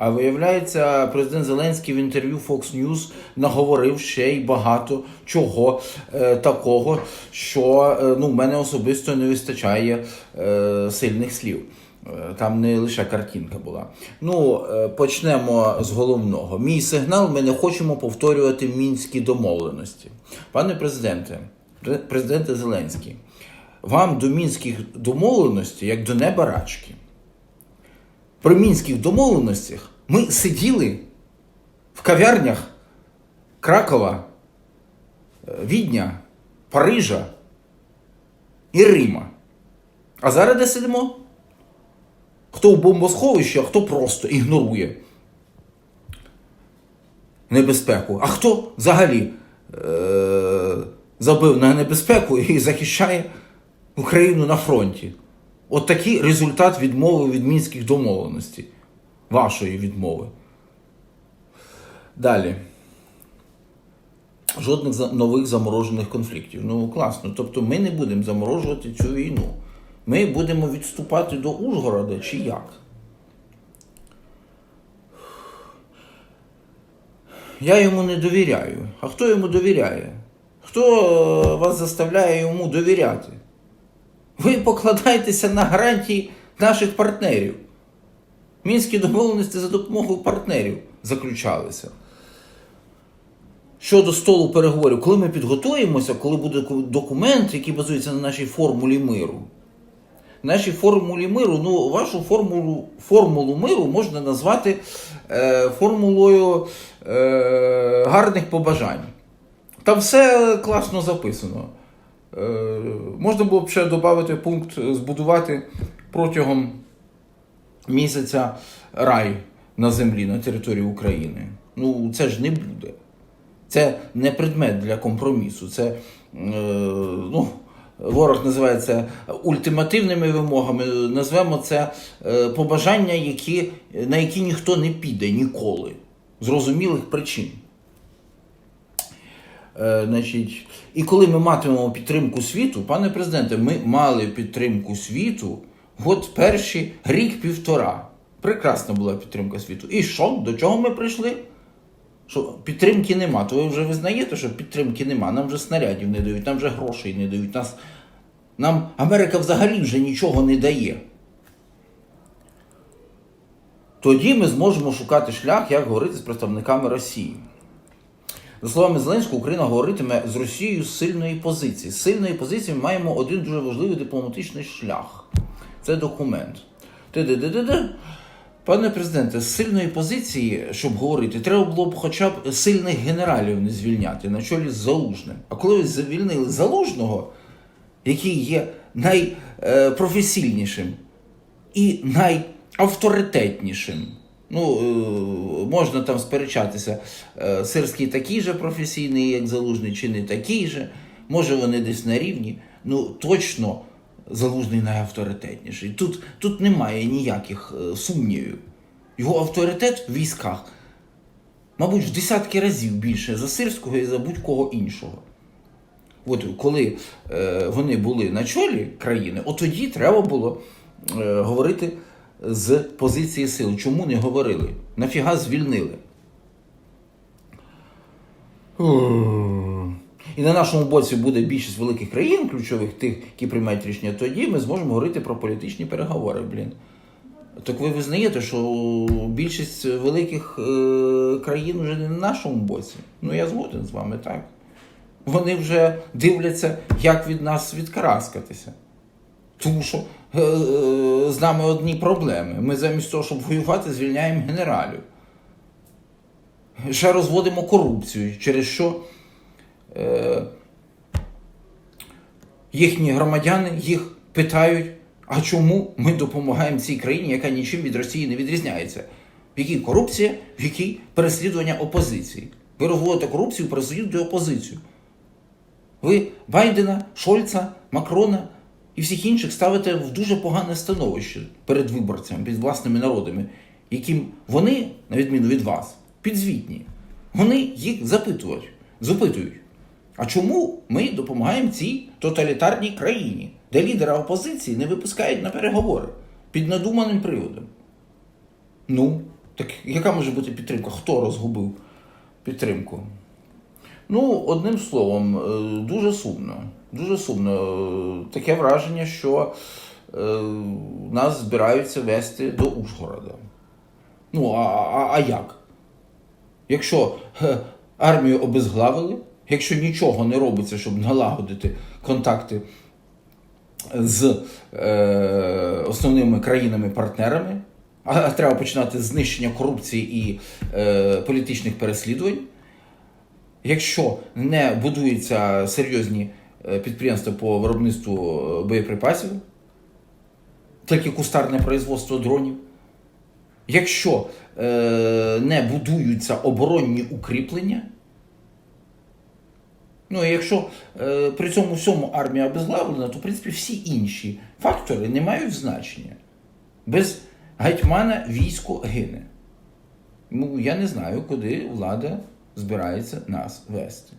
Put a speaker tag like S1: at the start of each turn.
S1: А виявляється, президент Зеленський в інтерв'ю Fox News наговорив ще й багато чого е, такого, що е, ну, в мене особисто не вистачає е, сильних слів. Е, Там не лише картинка була. Ну, е, почнемо з головного. Мій сигнал: ми не хочемо повторювати мінські домовленості. Пане президенте, пре- президенте Зеленський, вам до мінських домовленостей як до неба рачки. При мінських домовленостях ми сиділи в кав'ярнях Кракова, е, Відня, Парижа і Рима. А зараз де сидимо? Хто в бомбосховищі, а хто просто ігнорує небезпеку. А хто взагалі е- забив на небезпеку і захищає Україну на фронті? От такий результат відмови від мінських домовленостей. Вашої відмови. Далі. Жодних нових заморожених конфліктів. Ну, класно. Тобто ми не будемо заморожувати цю війну. Ми будемо відступати до Ужгорода чи як? Я йому не довіряю. А хто йому довіряє? Хто е, вас заставляє йому довіряти? Ви покладаєтеся на гарантії наших партнерів. Мінські домовленості за допомогою партнерів заключалися. Щодо столу переговорів, коли ми підготуємося, коли буде документ, який базується на нашій формулі миру. Нашій формулі миру, ну, вашу формулу, формулу миру можна назвати е, формулою е, гарних побажань. Там все класно записано. Е, можна було б ще додати пункт збудувати протягом місяця рай на землі на території України. Ну, це ж не буде. Це не предмет для компромісу. Це, е, ну, ворог називає це ультимативними вимогами. Назвемо це е, побажання, які, на які ніхто не піде ніколи. Зрозумілих причин. Е, значить, і коли ми матимемо підтримку світу, пане президенте, ми мали підтримку світу от перші рік-півтора. Прекрасна була підтримка світу. І що? До чого ми прийшли? Що підтримки нема, то ви вже визнаєте, що підтримки нема. Нам вже снарядів не дають, нам вже грошей не дають. Нас, нам Америка взагалі вже нічого не дає. Тоді ми зможемо шукати шлях, як говорити з представниками Росії. За словами Зеленського, Україна говоритиме з Росією з сильної позиції. З сильної позиції ми маємо один дуже важливий дипломатичний шлях. Це документ. Ти-ди-ди-ди-ди. Пане президенте, з сильної позиції, щоб говорити, треба було б хоча б сильних генералів не звільняти на чолі з Залужним. А коли ви звільнили Залужного, який є найпрофесійнішим і найавторитетнішим. Ну, е, можна там сперечатися, е, Сирський такий же професійний, як Залужний, чи не такий же. Може, вони десь на рівні. Ну, точно Залужний найавторитетніший. Тут, тут немає ніяких е, сумнівів. Його авторитет в військах, мабуть, в десятки разів більше за Сирського і за будь-кого іншого. От коли е, вони були на чолі країни, от тоді треба було е, говорити з позиції сил. Чому не говорили? Нафіга звільнили? І на нашому боці буде більшість великих країн, ключових тих, які приймають рішення, тоді ми зможемо говорити про політичні переговори. Блін. Так ви визнаєте, що більшість великих е, країн вже не на нашому боці? Ну я згоден з вами, так. Вони вже дивляться, як від нас відкараскатися. Тому що е, е, з нами одні проблеми. Ми замість того, щоб воювати, звільняємо генералів. Ще розводимо корупцію, через що е, їхні громадяни їх питають, а чому ми допомагаємо цій країні, яка нічим від Росії не відрізняється? В якій корупція, в якій переслідування опозиції? Ви розводите корупцію, переслідуєте опозицію. Ви Байдена, Шольца, Макрона і всіх інших ставите в дуже погане становище перед виборцями, перед власними народами, яким вони, на відміну від вас, підзвітні. Вони їх запитують, запитують. А чому ми допомагаємо цій тоталітарній країні, де лідера опозиції не випускають на переговори під надуманим приводом? Ну, Так яка може бути підтримка? Хто розгубив підтримку? Ну, одним словом, е, дуже сумно. Дуже сумно. Е, Таке враження, що е, нас збираються вести до Ужгорода. Ну, а, а, а як? Якщо армію обезглавили, якщо нічого не робиться, щоб налагодити контакти з е, основними країнами-партнерами, а треба починати з знищення корупції і е, політичних переслідувань. Якщо не будуються серйозні е, підприємства по виробництву е, боєприпасів, тільки кустарне производство дронів, якщо е, не будуються оборонні укріплення, ну і якщо е, при цьому всьому армія обезглавлена, то в принципі всі інші фактори не мають значення. Без гетьмана військо гине. Ну, я не знаю, куди влада збирається нас вести.